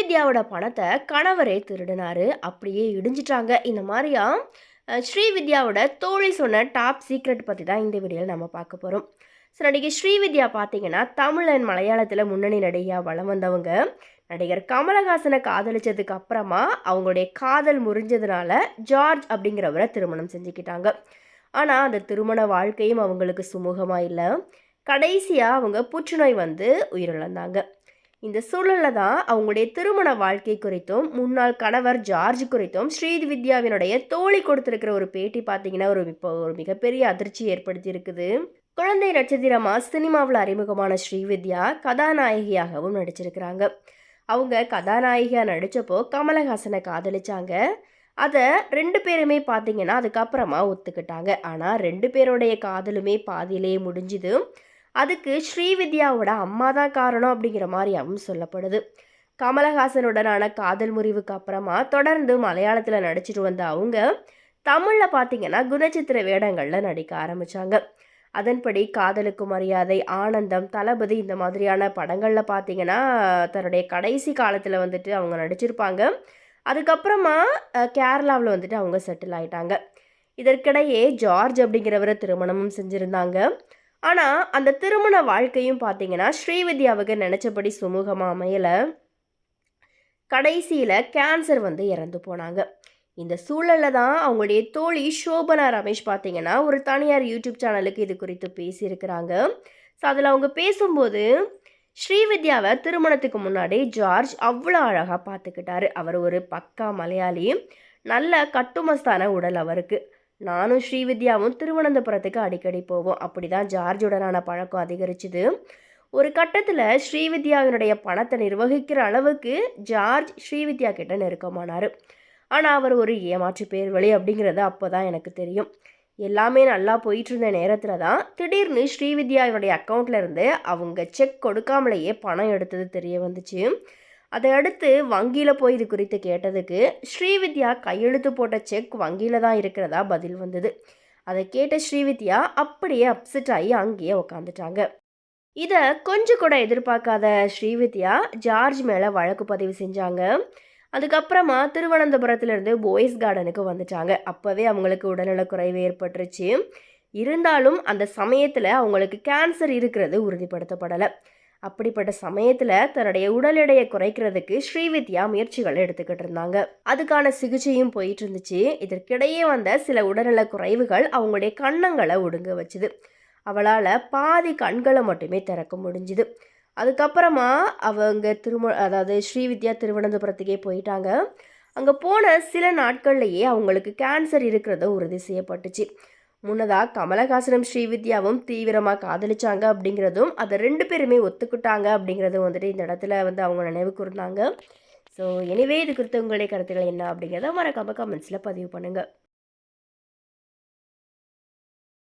ஸ்ரீவித்யாவோட பணத்தை கணவரே திருடினாரு. அப்படியே இடிஞ்சிட்டாங்க. இந்த மாதிரியா? ஸ்ரீவித்யாவோட தோழி சொன்ன டாப் சீக்ரெட் பற்றி தான் இந்த வீடியோவில் நம்ம பார்க்க போகிறோம் ஸோ நடிகை ஸ்ரீவித்யா பார்த்தீங்கன்னா தமிழ் அண்ட் மலையாளத்தில் முன்னணி நடிகையாக வளம் வந்தவங்க. நடிகர் கமலஹாசனை காதலிச்சதுக்கு அப்புறமா அவங்களுடைய காதல் முறிஞ்சதுனால ஜார்ஜ் அப்படிங்கிறவரை திருமணம் செஞ்சுக்கிட்டாங்க. ஆனால் அந்த திருமண வாழ்க்கையும் அவங்களுக்கு சுமூகமாக இல்லை. கடைசியாக அவங்க புற்றுநோய் வந்து உயிரிழந்தாங்க. இந்த சூழலில் தான் அவங்களுடைய திருமண வாழ்க்கை குறித்தும் முன்னாள் கணவர் ஜார்ஜ் குறித்தும் ஸ்ரீவித்யாவினுடைய தோழி கொடுத்துருக்கிற ஒரு பேட்டி பார்த்தீங்கன்னா ஒரு இப்போ ஒரு மிகப்பெரிய அதிர்ச்சி ஏற்படுத்தி இருக்குது குழந்தை நட்சத்திரமா சினிமாவில் அறிமுகமான ஸ்ரீவித்யா கதாநாயகியாகவும் நடிச்சிருக்கிறாங்க. அவங்க கதாநாயகியாக நடித்தப்போ கமலஹாசனை காதலிச்சாங்க. அதை ரெண்டு பேருமே பார்த்தீங்கன்னா அதுக்கப்புறமா ஒத்துக்கிட்டாங்க. ஆனால் ரெண்டு பேருடைய காதலுமே பாதியிலேயே முடிஞ்சுது. அதுக்கு ஸ்ரீவித்யாவோட அம்மா தான் காரணம் அப்படிங்கிற மாதிரியாகவும் சொல்லப்படுது. கமலஹாசனுடனான காதல் முறிவுக்கு அப்புறமா தொடர்ந்து மலையாளத்தில் நடிச்சிட்டு வந்த அவங்க தமிழில் பார்த்தீங்கன்னா குணச்சித்திர வேடங்களில் நடிக்க ஆரம்பித்தாங்க அதன்படி காதலுக்கு மரியாதை ஆனந்தம் தளபதி இந்த மாதிரியான படங்களில் பார்த்தீங்கன்னா தன்னுடைய கடைசி காலத்தில் வந்துட்டு அவங்க நடிச்சிருப்பாங்க. அதுக்கப்புறமா கேரளாவில் வந்துட்டு அவங்க செட்டில் ஆயிட்டாங்க. இதற்கிடையே ஜார்ஜ் அப்படிங்கிறவரை திருமணமும் செஞ்சுருந்தாங்க. ஆனால் அந்த திருமண வாழ்க்கையும் பார்த்தீங்கன்னா ஸ்ரீவித்யாவுக்கு நினச்சபடி சுமூகமாக அமையலை. கடைசியில் கேன்சர் வந்து இறந்து போனாங்க. இந்த சூழலில் தான் அவங்களுடைய தோழி சோபனா ரமேஷ் பார்த்தீங்கன்னா ஒரு தனியார் யூடியூப் சேனலுக்கு இது குறித்து பேசியிருக்கிறாங்க. ஸோ அதில் அவங்க பேசும்போது ஸ்ரீவித்யாவை திருமணத்துக்கு முன்னாடி ஜார்ஜ் அவ்வளோ அழகாக பார்த்துக்கிட்டாரு அவர் ஒரு பக்கா மலையாளி நல்ல கட்டுமஸ்தான உடல் அவருக்கு. நானும் ஸ்ரீவித்யாவும் திருவனந்தபுரத்துக்கு அடிக்கடி போவோம். அப்படி தான் ஜார்ஜுடனான பழக்கம் அதிகரிச்சுது. ஒரு கட்டத்தில் ஸ்ரீவித்யாவினுடைய பணத்தை நிர்வகிக்கிற அளவுக்கு ஜார்ஜ் ஸ்ரீவித்யா கிட்ட நெருக்கமானார். ஆனால் அவர் ஒரு ஏமாற்று பேர் வழி அப்படிங்கிறது அப்போ தான் எனக்கு தெரியும். எல்லாமே நல்லா போயிட்டு இருந்த நேரத்தில் தான் திடீர்னு ஸ்ரீவித்யாவினுடைய அக்கௌண்ட்லேருந்து அவங்க செக் கொடுக்காமலேயே பணம் எடுத்தது தெரிய வந்துச்சு. அதை அடுத்து வங்கியில் போய் இது குறித்து கேட்டதுக்கு ஸ்ரீவித்யா கையெழுத்து போட்ட செக் வங்கியில் தான் இருக்கிறதா பதில் வந்தது. அதை கேட்ட ஸ்ரீவித்யா அப்படியே அப்செட் ஆகி அங்கேயே உக்காந்துட்டாங்க. இதை கொஞ்சம் கூட எதிர்பார்க்காத ஸ்ரீவித்யா ஜார்ஜ் மேலே வழக்கு பதிவு செஞ்சாங்க. அதுக்கப்புறமா திருவனந்தபுரத்துலேருந்து போய்ஸ் கார்டனுக்கு வந்துட்டாங்க. அப்போவே அவங்களுக்கு உடல்நலக்குறைவு ஏற்பட்டுருச்சு. இருந்தாலும் அந்த சமயத்தில் அவங்களுக்கு கேன்சர் இருக்கிறது உறுதிப்படுத்தப்படலை. அப்படிப்பட்ட சமயத்தில் தன்னுடைய உடல் எடையை குறைக்கிறதுக்கு ஸ்ரீவித்யா முயற்சிகளை எடுத்துக்கிட்டு இருந்தாங்க. அதுக்கான சிகிச்சையும் போயிட்டு இருந்துச்சு. இதற்கிடையே வந்த சில உடல்நல குறைவுகள் அவங்களுடைய கண்ணங்களை ஒடுங்க வச்சுது. அவளால் பாதி கண்களை மட்டுமே திறக்க முடிஞ்சுது. அதுக்கப்புறமா அவங்க திரும அதாவது ஸ்ரீவித்யா திருவனந்தபுரத்துக்கே போயிட்டாங்க. அங்கே போன சில நாட்கள்லேயே அவங்களுக்கு கேன்சர் இருக்கிறத உறுதி செய்யப்பட்டுச்சு. முன்னதாக கமலஹாசனும் ஸ்ரீவித்யாவும் தீவிரமாக காதலிச்சாங்க அப்படிங்கிறதும் அதை ரெண்டு பேருமே ஒத்துக்கிட்டாங்க அப்படிங்கிறதும் வந்துட்டு இந்த இடத்துல வந்து அவங்க நினைவு கூர்ந்தாங்க. ஸோ எனிவே இது குறித்து உங்களுடைய கருத்துக்கள் என்ன அப்படிங்கிறத மறக்காம கமெண்ட்ஸில் பதிவு பண்ணுங்கள்